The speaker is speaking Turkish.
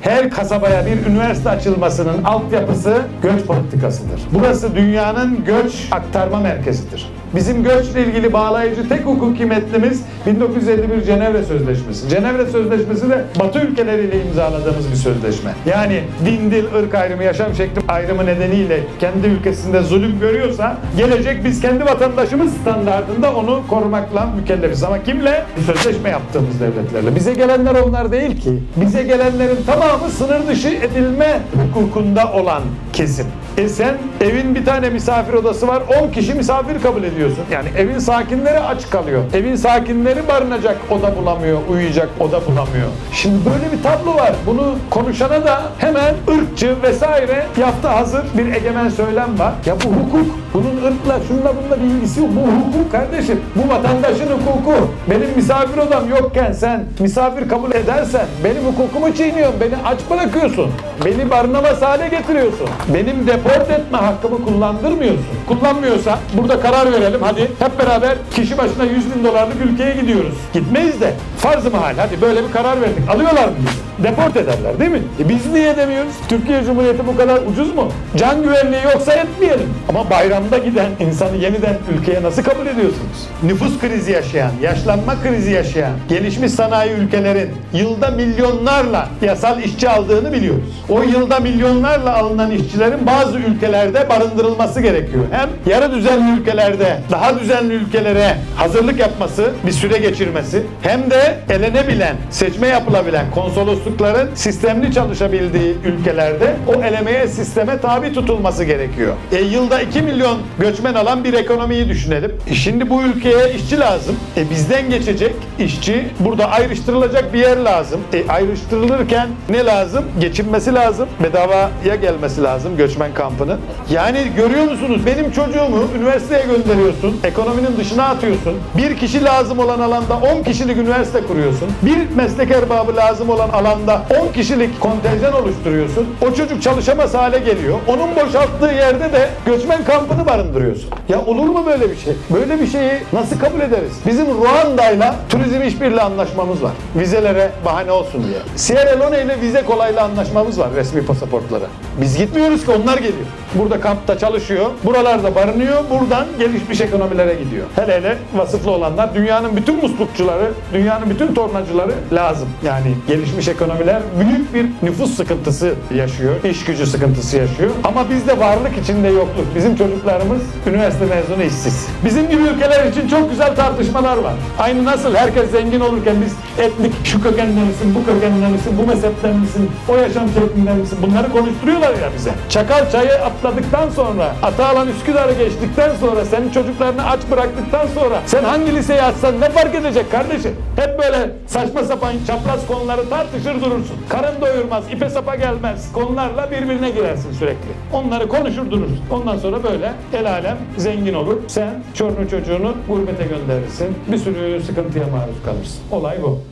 her kasabaya bir üniversite açılmasının altyapısı göç politikasıdır. Burası dünyanın göç aktarma merkezidir. Bizim göçle ilgili bağlayıcı tek hukuki metnimiz 1951 Cenevre Sözleşmesi. Cenevre Sözleşmesi de Batı ülkeleriyle imzaladığımız bir sözleşme. Yani din, dil, ırk ayrımı, yaşam şekli ayrımı nedeniyle kendi ülkesinde zulüm görüyorsa gelecek biz kendi vatandaşımız standartında onu korumakla mükellefiz. Ama kimle? Sözleşme yaptığımız devletlerle. Bize gelenler onlar değil ki. Bize gelenlerin tamamı sınır dışı edilme hukukunda olan kesim. E sen evin bir tane misafir odası var 10 kişi misafir kabul ediyorsun. Yani evin sakinleri aç kalıyor. Evin sakinleri barınacak oda bulamıyor, uyuyacak oda bulamıyor. Şimdi böyle bir tablo var. Bunu konuşana da hemen ırkçı vesaire yaptı hazır bir egemen söylem var. Ya bu hukuk. Bunun ırkla şunla bununla bir ilgisi yok. Bu hukuk kardeşim. Bu vatandaşın hukuku. Benim misafir odam yokken sen misafir kabul edersen benim hukukumu çiğniyorsun. Beni aç bırakıyorsun. Beni barınamaz hale getiriyorsun. Benim deport etme hakkımı kullandırmıyorsun. Kullanmıyorsa burada karar verelim. Hadi hep beraber kişi başına 100 bin dolarlık ülkeye gidiyoruz. Gitmeyiz de farz-ı mahal. Hadi böyle bir karar verdik. Alıyorlar mı? Deport ederler değil mi? E biz niye demiyoruz? Türkiye Cumhuriyeti bu kadar ucuz mu? Can güvenliği yoksa etmeyelim. Ama bayramda giden insanı yeniden ülkeye nasıl kabul ediyorsunuz? Nüfus krizi yaşayan, yaşlanma krizi yaşayan, gelişmiş sanayi ülkelerin yılda milyonlarla yasal işçi aldığını biliyoruz. O yılda milyonlarla alınan işçilerin bazı ülkelerde barındırılması gerekiyor. Hem yarı düzenli ülkelerde daha düzenli ülkelere hazırlık yapması, bir süre geçirmesi hem de elenebilen, seçme yapılabilen konsoloslukların sistemli çalışabildiği ülkelerde o elemeye sisteme tabi tutulması gerekiyor. E, yılda 2 milyon göçmen alan bir ekonomiyi düşünelim. Şimdi bu ülkeye işçi lazım. E, bizden geçecek işçi burada ayrıştırılacak bir yer lazım. E, ayrıştırılırken ne lazım? Geçinmesi lazım. Bedavaya gelmesi lazım göçmen kampının. Yani görüyor musunuz? Benim çocuğumu üniversiteye gönderiyorsun. Ekonominin dışına atıyorsun. Bir kişi lazım olan alanda 10 kişilik üniversite kuruyorsun. Bir meslek erbabı lazım olan alanda 10 kişilik kontenjan oluşturuyorsun. O çocuk çalışamaz hale geliyor. Onun boşalttığı yerde de göçmen kampını barındırıyorsun. Ya olur mu böyle bir şey? Böyle bir şeyi nasıl kabul ederiz? Bizim Ruanda'yla turizm işbirliği anlaşmamız var. Vizelere bahane olsun diye. Sierra Leone ile vize kolaylı anlaşmamız var resmi pasaportlara. Biz gitmiyoruz ki onlar geliyor. Burada kampta çalışıyor. Buralarda barınıyor. Buradan gelişmiş ekonomilere gidiyor. Hele hele vasıflı olanlar dünyanın bütün muslukçuları, dünyanın bütün tornacıları lazım. Yani gelişmiş ekonomiler büyük bir nüfus sıkıntısı yaşıyor. iş gücü sıkıntısı yaşıyor. Ama bizde varlık içinde yokluk. Bizim çocuklarımız üniversite mezunu işsiz. Bizim gibi ülkeler için çok güzel tartışmalar var. Aynı nasıl herkes zengin olurken biz etnik şu kökenden misin, bu kökenden misin, bu mezhepten misin, o yaşam şeklinden misin bunları konuşturuyorlar ya bize. Çakal çayı atladıktan sonra, Atalan Üsküdar'ı geçtikten sonra, senin çocuklarını aç bıraktıktan sonra sen hangi liseyi açsan ne fark edecek kardeşim? Hep böyle saçma sapan çapraz konuları tartışır durursun. Karın doyurmaz, ipe sapa gelmez. Konularla birbirine girersin sürekli. Onları konuşur durursun. Ondan sonra böyle el alem zengin olur. Sen çorunu çocuğunu gurbete gönderirsin. Bir sürü sıkıntıya maruz kalırsın. Olay bu.